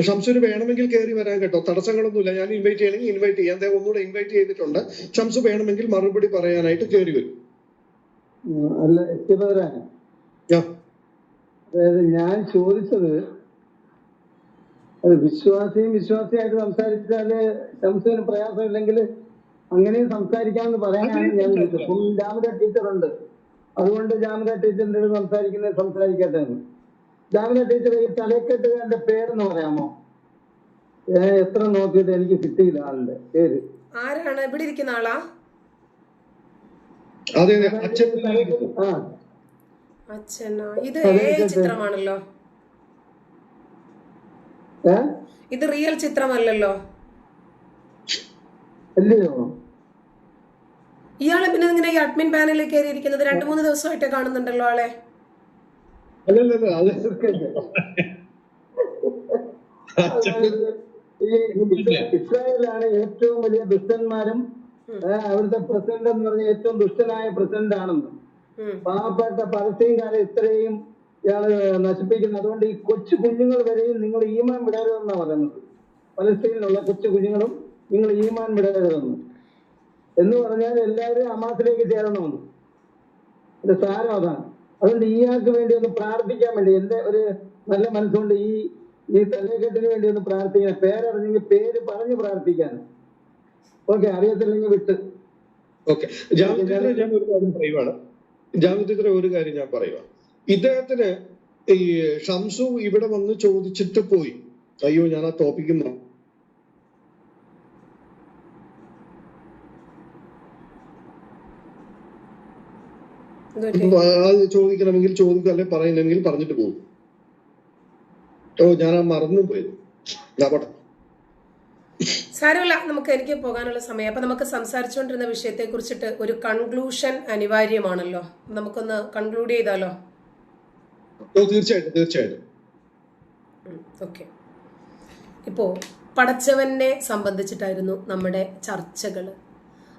[SPEAKER 2] ഷംസുന് വേണമെങ്കിൽ കയറി വരാൻ കേട്ടോ. തടസ്സങ്ങളൊന്നുമില്ല. ഞാൻ ഇൻവൈറ്റ് ചെയ്യണമെങ്കിൽ ഇൻവൈറ്റ് ചെയ്യാം. അദ്ദേഹം ഒന്നുകൂടെ ഇൻവൈറ്റ് ചെയ്തിട്ടുണ്ട്. ഷംസു വേണമെങ്കിൽ മറുപടി പറയാനായിട്ട് കയറി വരും.
[SPEAKER 5] അല്ല എത്തിയവരാണ്. അതായത് ഞാൻ ചോദിച്ചത് വിശ്വാസിയും വിശ്വാസിയായിട്ട് സംസാരിച്ചാൽ ശംസുവിന് പ്രയാസമില്ലെങ്കിൽ അങ്ങനെയും സംസാരിക്കാമെന്ന് പറയാനാണ് ഞാൻ വിളിച്ചത്. ജാമിത ടീച്ചറുണ്ട്. അതുകൊണ്ട് ജാമിത ടീച്ചറിന്റെ അടുത്ത് സംസാരിക്കുന്നത് സംസാരിക്കട്ടെ എന്ന്. ജാമിത ടീച്ചർ ഈ തലക്കെട്ടുകാരന്റെ പേരെന്ന് പറയാമോ? ഞാൻ എത്ര നോക്കിയിട്ട് എനിക്ക് കിട്ടിയില്ല ആളുടെ പേര്.
[SPEAKER 3] ആരാണ്? ഇവിടെ ഇരിക്കുന്ന ആളാ? അച്ഛനാ? ഇത് ഏ ചിത്രമാണല്ലോ? ഇത് റിയൽ ചിത്രമല്ലല്ലോ.
[SPEAKER 5] അല്ലയോ?
[SPEAKER 3] ഇയാളെ പിന്നെ ഇങ്ങനെ ഈ അഡ്മിൻ പാനലിൽ കയറിയിരിക്കുന്നത് രണ്ടു മൂന്ന് ദിവസമായിട്ട് കാണുന്നുണ്ടല്ലോ ആളെ.
[SPEAKER 5] ഇസ്രായേലാണ് ഏറ്റവും വലിയ ദുഷ്ടന്മാരും അവിടുത്തെ പ്രസിഡന്റ് എന്ന് പറഞ്ഞ ഏറ്റവും ദുഷ്ടനായ പ്രസിഡന്റ് ആണെന്ന്
[SPEAKER 3] പാവപ്പെട്ട
[SPEAKER 5] പാവപ്പെട്ട പലസ്തീൻകാരെ ഇത്രയും ഇയാൾ നശിപ്പിക്കുന്നത്. അതുകൊണ്ട് ഈ കൊച്ചു കുഞ്ഞുങ്ങൾ വരെയും നിങ്ങൾ ഈമാൻ വിടരുതെന്നാണ് പറയുന്നത്. പലസ്തീനിലുള്ള കൊച്ചു കുഞ്ഞുങ്ങളും നിങ്ങൾ ഈമാൻ വിടരുതെന്ന്. എന്ന് പറഞ്ഞാൽ എല്ലാവരും അമാസിലേക്ക് ചേരണമെന്ന്. എന്റെ സാരം അതാണ്. അതുകൊണ്ട് ഇയാൾക്ക് വേണ്ടി ഒന്ന് പ്രാർത്ഥിക്കാൻ വേണ്ടി എന്റെ ഒരു നല്ല മനസ്സുകൊണ്ട് ഈ ഈ തലേക്കെട്ടിന് വേണ്ടി ഒന്ന് പ്രാർത്ഥിക്കാൻ പേരറിഞ്ഞെങ്കിൽ പേര് പറഞ്ഞ് പ്രാർത്ഥിക്കാൻ. ഓക്കെ അറിയത്തില്ലെങ്കിൽ വിട്ട്.
[SPEAKER 2] ഓക്കെ. ഒരു കാര്യം പറയുവാണ്. ജാമ്യത്തിൽ ഒരു കാര്യം ഞാൻ പറയുക ഇദ്ദേഹത്തിന് ഈ ഷംസു ഇവിടെ വന്ന് ചോദിച്ചിട്ട് പോയി. അയ്യോ ഞാൻ ആ ടോപ്പിക്ക്. അത് ചോദിക്കണമെങ്കിൽ ചോദിക്കും അല്ലെ പറയണമെങ്കിൽ പറഞ്ഞിട്ട് പോകും. ഓ ഞാൻ ആ മറന്നു പോയത്. പോട്ടെ.
[SPEAKER 3] സാരമില്ല നമുക്ക് എനിക്ക് പോകാനുള്ള സമയം. അപ്പൊ നമുക്ക് സംസാരിച്ചുകൊണ്ടിരുന്ന വിഷയത്തെ കുറിച്ചിട്ട് ഒരു കൺക്ലൂഷൻ അനിവാര്യമാണല്ലോ. നമുക്കൊന്ന് കൺക്ലൂഡ് ചെയ്താലോ?
[SPEAKER 2] തീർച്ചയായിട്ടും തീർച്ചയായിട്ടും.
[SPEAKER 3] ഓക്കെ ഇപ്പോൾ പടച്ചവനെ സംബന്ധിച്ചിട്ടായിരുന്നു നമ്മുടെ ചർച്ചകൾ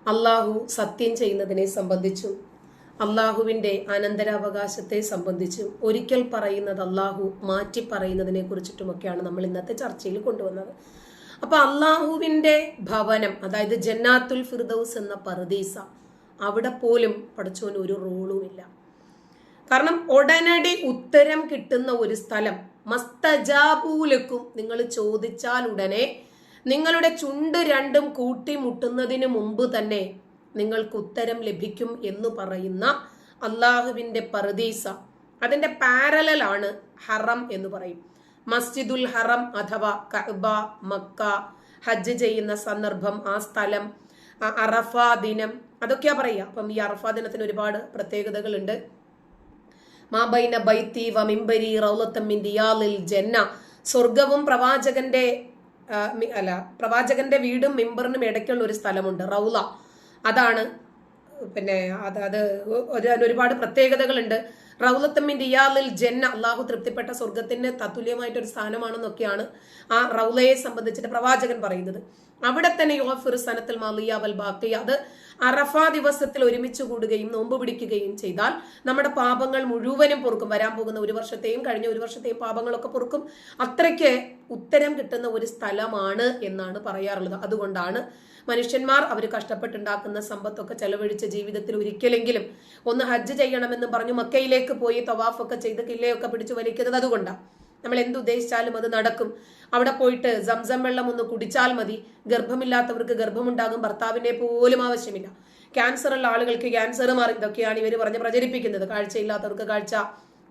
[SPEAKER 3] അള്ളാഹു സത്യം ചെയ്യുന്നതിനെ സംബന്ധിച്ചും അള്ളാഹുവിന്റെ അനന്തരാവകാശത്തെ സംബന്ധിച്ചും ഒരിക്കൽ പറയുന്നത് അള്ളാഹു മാറ്റി പറയുന്നതിനെ കുറിച്ചിട്ടുമൊക്കെയാണ് നമ്മൾ ഇന്നത്തെ ചർച്ചയിൽ കൊണ്ടുവന്നത്. അപ്പൊ അള്ളാഹുവിന്റെ ഭവനം അതായത് ജന്നാത്തുൽ ഫിർദൌസ് എന്ന പർദീസ അവിടെ പോലും പഠിച്ചോന് ഒരു റോളുമില്ല കാരണം ഉടനടി ഉത്തരം കിട്ടുന്ന ഒരു സ്ഥലം മസ്തജാബൂലക്കും നിങ്ങൾ ചോദിച്ചാൽ ഉടനെ നിങ്ങളുടെ ചുണ്ട് രണ്ടും കൂട്ടിമുട്ടുന്നതിന് മുമ്പ് തന്നെ നിങ്ങൾക്ക് ഉത്തരം ലഭിക്കും എന്ന് പറയുന്ന അള്ളാഹുവിന്റെ പർദീസ. അതിന്റെ പാരലാണ് ഹറം എന്ന് പറയും. മസ്ജിദുൽ ഹറം അഥവാ കഅബ മക്ക ഹജ്ജ് ചെയ്യുന്ന സന്ദർഭം ആ സ്ഥലം അറഫ ദിനം അതൊക്കെയാ പറയുക. അപ്പം ഈ അറഫ ദിനത്തിന് ഒരുപാട് പ്രത്യേകതകളുണ്ട്. മാബൈന ബൈത്തി വ മിംബരി ഇയാളിൽ മിൻ റിയാലിൽ ജന്ന. സ്വർഗവും പ്രവാചകന്റെ അല്ല പ്രവാചകന്റെ വീടും മിമ്പറിനും ഇടയ്ക്കുള്ള ഒരു സ്ഥലമുണ്ട് റൗല അതാണ് പിന്നെ അത് അത് ഒരുപാട് പ്രത്യേകതകളുണ്ട്. റൗലത്തമ്മിന്റെ ഇയാളിൽ ജന്ന അള്ളാഹു തൃപ്തിപ്പെട്ട സ്വർഗത്തിന് തത്തുല്യമായിട്ടൊരു സ്ഥാനമാണെന്നൊക്കെയാണ് ആ റൗലയെ സംബന്ധിച്ചിട്ട് പ്രവാചകൻ പറയുന്നത്. അവിടെ തന്നെ യോഫിർ സനത്തിൽ മാലിയ വൽ ബാക്കി അത് അറഫ ദിവസത്തിൽ ഒരുമിച്ച് കൂടുകയും നോമ്പ് പിടിക്കുകയും ചെയ്താൽ നമ്മുടെ പാപങ്ങൾ മുഴുവനും പൊറുക്കും. വരാൻ പോകുന്ന ഒരു വർഷത്തെയും കഴിഞ്ഞ ഒരു വർഷത്തെയും പാപങ്ങളൊക്കെ പൊറുക്കും. അത്രയ്ക്ക് ഉത്തരം കിട്ടുന്ന ഒരു സ്ഥലമാണ് എന്നാണ് പറയാറുള്ളത്. അതുകൊണ്ടാണ് മനുഷ്യന്മാർ അവർ കഷ്ടപ്പെട്ടുണ്ടാക്കുന്ന സമ്പത്തൊക്കെ ചെലവഴിച്ച ജീവിതത്തിൽ ഒരിക്കലെങ്കിലും ഒന്ന് ഹജ്ജ് ചെയ്യണമെന്ന് പറഞ്ഞു മക്കയിലേക്ക് പോയി തവാഫൊക്കെ ചെയ്ത് കില്ലയൊക്കെ പിടിച്ചു വലിക്കുന്നത് അതുകൊണ്ടാണ് നമ്മൾ എന്തുദ്ദേശിച്ചാലും അത് നടക്കും. അവിടെ പോയിട്ട് സംസം വെള്ളം ഒന്ന് കുടിച്ചാൽ മതി. ഗർഭമില്ലാത്തവർക്ക് ഗർഭമുണ്ടാകും. ഭർത്താവിനെ പോലും ആവശ്യമില്ല. ക്യാൻസർ ഉള്ള ആളുകൾക്ക് ക്യാൻസർ മാറി. ഇതൊക്കെയാണ് ഇവർ പറഞ്ഞ് പ്രചരിപ്പിക്കുന്നത്. കാഴ്ചയില്ലാത്തവർക്ക് കാഴ്ച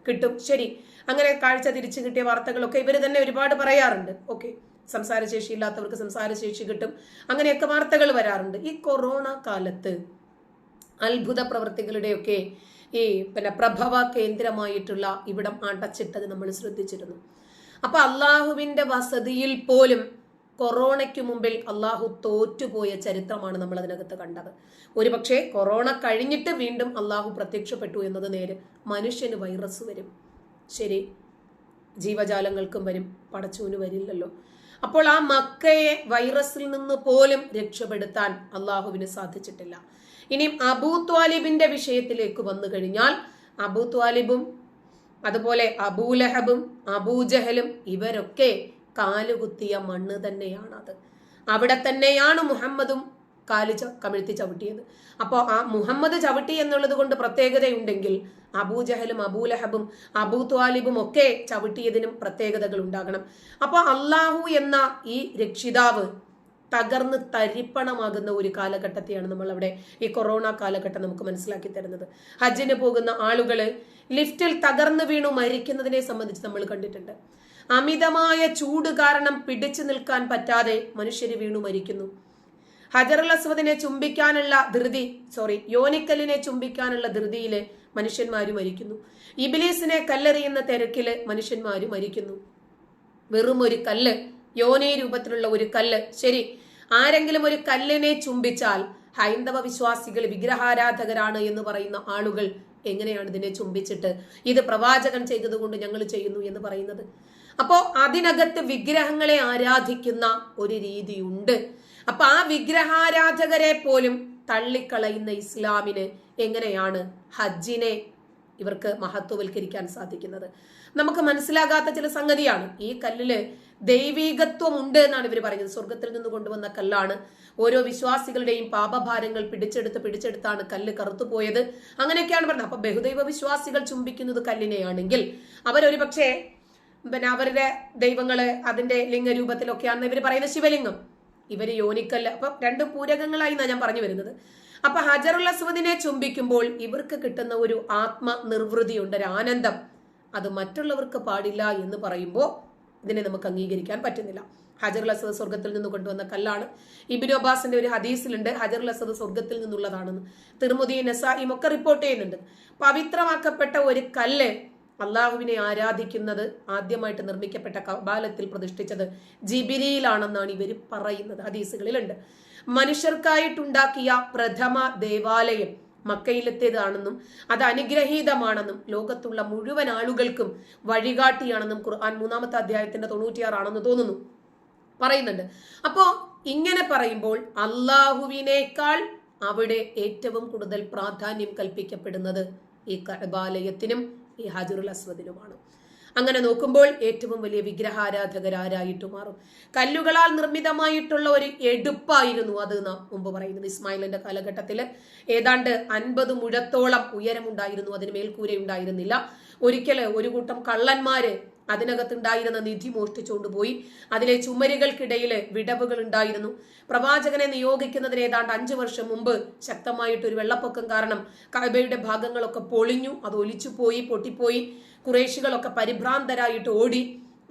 [SPEAKER 3] കിട്ടും. ശരി. അങ്ങനെ കാഴ്ച തിരിച്ചു കിട്ടിയ വാർത്തകളൊക്കെ ഇവർ തന്നെ ഒരുപാട് പറയാറുണ്ട്. ഓക്കെ. സംസാരശേഷി ഇല്ലാത്തവർക്ക് സംസാരശേഷി കിട്ടും. അങ്ങനെയൊക്കെ വാർത്തകൾ വരാറുണ്ട്. ഈ കൊറോണ കാലത്ത് അത്ഭുത പ്രവർത്തികളുടെയൊക്കെ ഈ പിന്നെ പ്രഭവ കേന്ദ്രമായിട്ടുള്ള ഇവിടം അടച്ചിട്ടത് നമ്മൾ ശ്രദ്ധിച്ചിരുന്നു. അപ്പൊ അള്ളാഹുവിന്റെ വസതിയിൽ പോലും കൊറോണയ്ക്ക് മുമ്പിൽ അള്ളാഹു തോറ്റുപോയ ചരിത്രമാണ് നമ്മൾ അതിനകത്ത് കണ്ടത്. ഒരുപക്ഷെ കൊറോണ കഴിഞ്ഞിട്ട് വീണ്ടും അള്ളാഹു പ്രത്യക്ഷപ്പെട്ടു എന്നത് നേര് മനുഷ്യന് വൈറസ് വരും. ശരി ജീവജാലങ്ങൾക്കും വരും പടച്ചൂന് വരില്ലല്ലോ. അപ്പോൾ ആ മക്കയെ വൈറസിൽ നിന്ന് പോലും രക്ഷപ്പെടുത്താൻ അള്ളാഹുവിന് സാധിച്ചിട്ടില്ല. ഇനി അബൂ ത്വാലിബിന്റെ വിഷയത്തിലേക്ക് വന്നു കഴിഞ്ഞാൽ അബൂ ത്വാലിബും അതുപോലെ അബൂലഹബും അബൂജഹലും ഇവരൊക്കെ കാലുകുത്തിയ മണ്ണ് തന്നെയാണ് അത് അവിടെ തന്നെയാണ് മുഹമ്മദും കാൽ കമിഴ്ത്തി ചവിട്ടിയത്. അപ്പോൾ ആ മുഹമ്മദ് ചവിട്ടി എന്നുള്ളത് കൊണ്ട് പ്രത്യേകതയുണ്ടെങ്കിൽ അബൂജഹലും അബൂലഹബും അബൂ ത്വാലിബും ഒക്കെ ചവിട്ടിയതിനും പ്രത്യേകതകൾ ഉണ്ടാകണം. അപ്പോൾ അള്ളാഹു എന്ന ഈ രക്ഷിതാവ് തകർന്ന് തരിപ്പണമാകുന്ന ഒരു കാലഘട്ടത്തെയാണ് നമ്മൾ അവിടെ ഈ കൊറോണ കാലഘട്ടം നമുക്ക് മനസ്സിലാക്കി തരുന്നത്. ഹജ്ജിന് പോകുന്ന ആളുകൾ ലിഫ്റ്റിൽ തകർന്നു വീണു മരിക്കുന്നതിനെ സംബന്ധിച്ച് നമ്മൾ കണ്ടിട്ടുണ്ട്. അമിതമായ ചൂട് കാരണം പിടിച്ചു നിൽക്കാൻ പറ്റാതെ മനുഷ്യര് വീണു മരിക്കുന്നു. ഹജറുൽ അസ്വദിനെ ചുംബിക്കാനുള്ള ധൃതി സോറി യോനിക്കല്ലിനെ ചുംബിക്കാനുള്ള ധൃതിയിൽ മനുഷ്യന്മാര് മരിക്കുന്നു. ഇബിലീസിനെ കല്ലെറിയുന്ന തിരക്കിൽ മനുഷ്യന്മാര് മരിക്കുന്നു. വെറും ഒരു കല്ല് യോനി രൂപത്തിലുള്ള ഒരു കല്ല് ശരി ആരെങ്കിലും ഒരു കല്ലിനെ ചുംബിച്ചാൽ ഹൈന്ദവ വിശ്വാസികൾ വിഗ്രഹാരാധകരാണ് എന്ന് പറയുന്ന ആളുകൾ എങ്ങനെയാണ് ഇതിനെ ചുംബിച്ചിട്ട് ഇത് പ്രവാചകൻ ചെയ്തതുകൊണ്ട് ഞങ്ങൾ ചെയ്യുന്നു എന്ന് പറയുന്നത്? അപ്പോ അതിനകത്ത് വിഗ്രഹങ്ങളെ ആരാധിക്കുന്ന ഒരു രീതിയുണ്ട്. അപ്പൊ ആ വിഗ്രഹാരാധകരെ പോലും തള്ളിക്കളയുന്ന ഇസ്ലാമിന് എങ്ങനെയാണ് ഹജ്ജിനെ ഇവർക്ക് മഹത്വവൽക്കരിക്കാൻ സാധിക്കുന്നത്? നമുക്ക് മനസ്സിലാകാത്ത ചില സംഗതിയാണ്. ഈ കല്ലിൽ ദൈവീകത്വം ഉണ്ട് എന്നാണ് ഇവർ പറയുന്നത്. സ്വർഗത്തിൽ നിന്ന് കൊണ്ടുവന്ന കല്ലാണ്. ഓരോ വിശ്വാസികളുടെയും പാപഭാരങ്ങൾ പിടിച്ചെടുത്ത് പിടിച്ചെടുത്താണ് കല്ല് കറുത്തുപോയത് അങ്ങനെയൊക്കെയാണ് പറഞ്ഞത്. അപ്പൊ ബഹുദൈവ വിശ്വാസികൾ ചുംബിക്കുന്നത് കല്ലിനെയാണെങ്കിൽ അവരൊരു പക്ഷേ പിന്നെ അവരുടെ ദൈവങ്ങൾ അതിന്റെ ലിംഗരൂപത്തിലൊക്കെയാണെന്ന് ഇവർ പറയുന്ന ശിവലിംഗം. ഇവർ യോനിക്കല്ല്. അപ്പൊ രണ്ട് പൂരകങ്ങളായി ഞാൻ പറഞ്ഞു വരുന്നത്. അപ്പൊ ഹജറുൽ അസ്വദിനെ ചുംബിക്കുമ്പോൾ ഇവർക്ക് കിട്ടുന്ന ഒരു ആത്മ നിർവൃതിയുണ്ട് ഒരു ആനന്ദം. അത് മറ്റുള്ളവർക്ക് പാടില്ല എന്ന് പറയുമ്പോൾ ഇതിനെ നമുക്ക് അംഗീകരിക്കാൻ പറ്റുന്നില്ല. ഹജറുൽ അസദ് സ്വർഗത്തിൽ നിന്ന് കൊണ്ടുവന്ന കല്ലാണ്. ഇബിനു അബ്ബാസിന്റെ ഒരു ഹദീസിലുണ്ട് ഹജറുൽ അസദ് സ്വർഗത്തിൽ നിന്നുള്ളതാണെന്ന്. തിരുമുദി നസായിം ഒക്കെ റിപ്പോർട്ട് ചെയ്യുന്നുണ്ട്. പവിത്രമാക്കപ്പെട്ട ഒരു കല്ല് അള്ളാഹുവിനെ ആരാധിക്കുന്നത് ആദ്യമായിട്ട് നിർമ്മിക്കപ്പെട്ട കബാലത്തിൽ പ്രതിഷ്ഠിച്ചത് ജിബിരിയിലാണെന്നാണ് ഇവർ പറയുന്നത് ഹദീസുകളിലുണ്ട്. മനുഷ്യർക്കായിട്ടുണ്ടാക്കിയ പ്രഥമ ദേവാലയം മക്കയിലെത്തേതാണെന്നും അത് അനുഗ്രഹീതമാണെന്നും ലോകത്തുള്ള മുഴുവൻ ആളുകൾക്കും വഴികാട്ടിയാണെന്നും ഖുർആൻ മൂന്നാമത്തെ അധ്യായത്തിന്റെ തൊണ്ണൂറ്റിയാറാണെന്ന് തോന്നുന്നു. പറയുന്നുണ്ട്. അപ്പോ ഇങ്ങനെ പറയുമ്പോൾ അള്ളാഹുവിനേക്കാൾ അവിടെ ഏറ്റവും കൂടുതൽ പ്രാധാന്യം കൽപ്പിക്കപ്പെടുന്നത് ഈ കഅബാലയത്തിനും ഈ ഹജറുൽ അസ്വദിനുമാണ്. അങ്ങനെ നോക്കുമ്പോൾ ഏറ്റവും വലിയ വിഗ്രഹാരാധകരാരായിട്ട് മാറും. കല്ലുകളാൽ നിർമ്മിതമായിട്ടുള്ള ഒരു എടുപ്പായിരുന്നു അത് നാം മുമ്പ് പറയുന്നത് ഇസ്മായിലിന്റെ കാലഘട്ടത്തിൽ. ഏതാണ്ട് അൻപത് മുഴത്തോളം ഉയരമുണ്ടായിരുന്നു അതിന് മേൽക്കൂരയുണ്ടായിരുന്നില്ല. ഒരിക്കൽ ഒരു കൂട്ടം കള്ളന്മാര് അതിനകത്തുണ്ടായിരുന്ന നിധി മോഷ്ടിച്ചുകൊണ്ടുപോയി. അതിലെ ചുമരുകൾക്കിടയിൽ വിടവുകൾ ഉണ്ടായിരുന്നു പ്രവാചകനെ നിയോഗിക്കുന്നതിന് ഏതാണ്ട് അഞ്ചു വർഷം മുമ്പ് ശക്തമായിട്ട് ഒരു വെള്ളപ്പൊക്കം കാരണം കഅബയുടെ ഭാഗങ്ങളൊക്കെ പൊളിഞ്ഞു അത് ഒലിച്ചുപോയി പൊട്ടിപ്പോയി. കുറേശികളൊക്കെ പരിഭ്രാന്തരായിട്ട് ഓടി.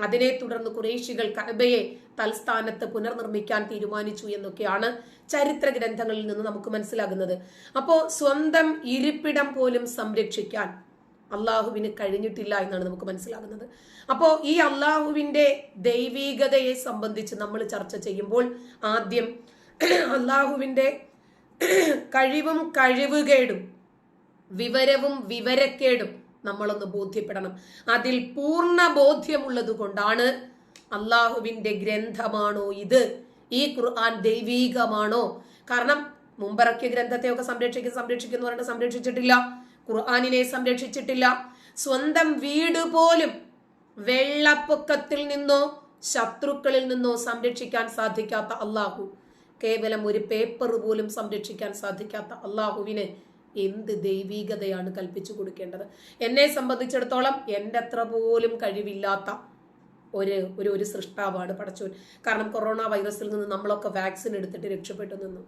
[SPEAKER 3] അതിനെ തുടർന്ന് കുറേശികൾ കഅബയെ തൽസ്ഥാനത്ത് പുനർനിർമ്മിക്കാൻ തീരുമാനിച്ചു എന്നൊക്കെയാണ് ചരിത്ര ഗ്രന്ഥങ്ങളിൽ നിന്ന് നമുക്ക് മനസ്സിലാകുന്നത്. അപ്പോൾ സ്വന്തം ഇരിപ്പിടം പോലും സംരക്ഷിക്കാൻ അള്ളാഹുവിന് കഴിഞ്ഞിട്ടില്ല എന്നാണ് നമുക്ക് മനസ്സിലാകുന്നത്. അപ്പോൾ ഈ അള്ളാഹുവിന്റെ ദൈവീകതയെ സംബന്ധിച്ച് നമ്മൾ ചർച്ച ചെയ്യുമ്പോൾ ആദ്യം അള്ളാഹുവിന്റെ കഴിവും കഴിവുകേടും വിവരവും വിവരക്കേടും നമ്മളൊന്ന് ബോധ്യപ്പെടണം. അതിൽ പൂർണ ബോധ്യമുള്ളത് കൊണ്ടാണ് അള്ളാഹുവിന്റെ ഗ്രന്ഥമാണോ ഇത്? ഈ ഖുർആൻ ദൈവീകമാണോ? കാരണം മുമ്പിറക്കിയ ഗ്രന്ഥത്തെയൊക്കെ സംരക്ഷിക്കും സംരക്ഷിക്കുന്നു പറഞ്ഞിട്ട് സംരക്ഷിച്ചിട്ടില്ല. ഖുർആാനിനെ സംരക്ഷിച്ചിട്ടില്ല. സ്വന്തം വീട് പോലും വെള്ളപ്പൊക്കത്തിൽ നിന്നോ ശത്രുക്കളിൽ നിന്നോ സംരക്ഷിക്കാൻ സാധിക്കാത്ത അള്ളാഹു കേവലം ഒരു പേപ്പർ പോലും സംരക്ഷിക്കാൻ സാധിക്കാത്ത അള്ളാഹുവിന് എന്ത് ദൈവീകതയാണ് കൽപ്പിച്ചു കൊടുക്കേണ്ടത്? എന്നെ സംബന്ധിച്ചിടത്തോളം എന്റെ അത്ര പോലും കഴിവില്ലാത്ത ഒരു ഒരു ഒരു സൃഷ്ടാവാണ് പടച്ചോൻ. കാരണം കൊറോണ വൈറസിൽ നിന്ന് നമ്മളൊക്കെ വാക്സിൻ എടുത്തിട്ട് രക്ഷപ്പെട്ടു നിന്നു.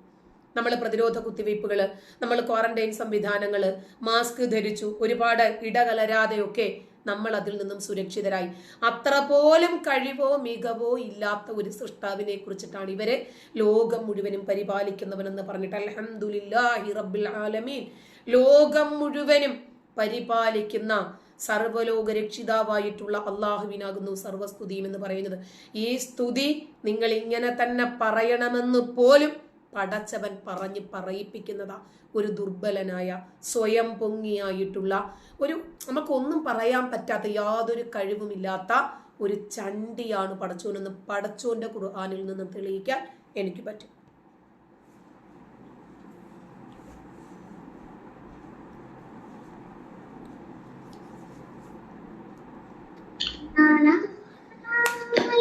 [SPEAKER 3] നമ്മൾ പ്രതിരോധ കുത്തിവയ്പ്പുകൾ നമ്മൾ ക്വാറന്റൈൻ സംവിധാനങ്ങൾ മാസ്ക് ധരിച്ചു ഒരുപാട് ഇടകലരാതെയൊക്കെ നമ്മൾ അതിൽ നിന്നും സുരക്ഷിതരായി. അത്ര പോലും കഴിവോ മികവോ ഇല്ലാത്ത ഒരു സൃഷ്ടാവിനെ കുറിച്ചിട്ടാണ് ഇവരെ ലോകം മുഴുവനും പരിപാലിക്കുന്നവനെന്ന് പറഞ്ഞിട്ട് അൽഹംദുലില്ലാഹി റബ്ബിൽ ആലമീൻ. ലോകം മുഴുവനും പരിപാലിക്കുന്ന സർവലോക രക്ഷിതാവായിട്ടുള്ള അള്ളാഹുവിനാകുന്നു സർവസ്തുതിയും എന്ന് പറയുന്നത്. ഈ സ്തുതി നിങ്ങൾ ഇങ്ങനെ തന്നെ പറയണമെന്ന് പോലും പടച്ചവൻ പറഞ്ഞ് പറയിപ്പിക്കുന്നതാ ഒരു ദുർബലനായ സ്വയം പൊങ്ങിയായിട്ടുള്ള ഒരു നമുക്കൊന്നും പറയാൻ പറ്റാത്ത യാതൊരു കഴിവുമില്ലാത്ത ഒരു ചണ്ടിയാണ് പടച്ചോനെന്ന് പടച്ചോന്റെ ഖുർആാനിൽ നിന്ന് തെളിയിക്കാൻ എനിക്ക് പറ്റും.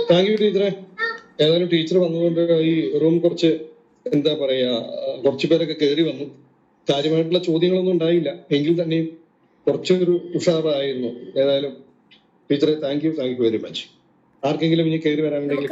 [SPEAKER 2] താങ്ക് യു ടീച്ചറെ. ഏതായാലും ടീച്ചർ വന്നതുകൊണ്ട് ഈ റൂം കുറച്ച് എന്താ പറയാ കുറച്ചു പേരൊക്കെ കയറി വന്നു. കാര്യമായിട്ടുള്ള ചോദ്യങ്ങളൊന്നും ഉണ്ടായില്ല. എങ്കിൽ തന്നെയും കുറച്ചൊരു ഉഷാറായിരുന്നു. ഏതായാലും ടീച്ചറെ thank you thank you very much ആർക്കെങ്കിലും ഇനി കയറി വരാനുണ്ടെങ്കിൽ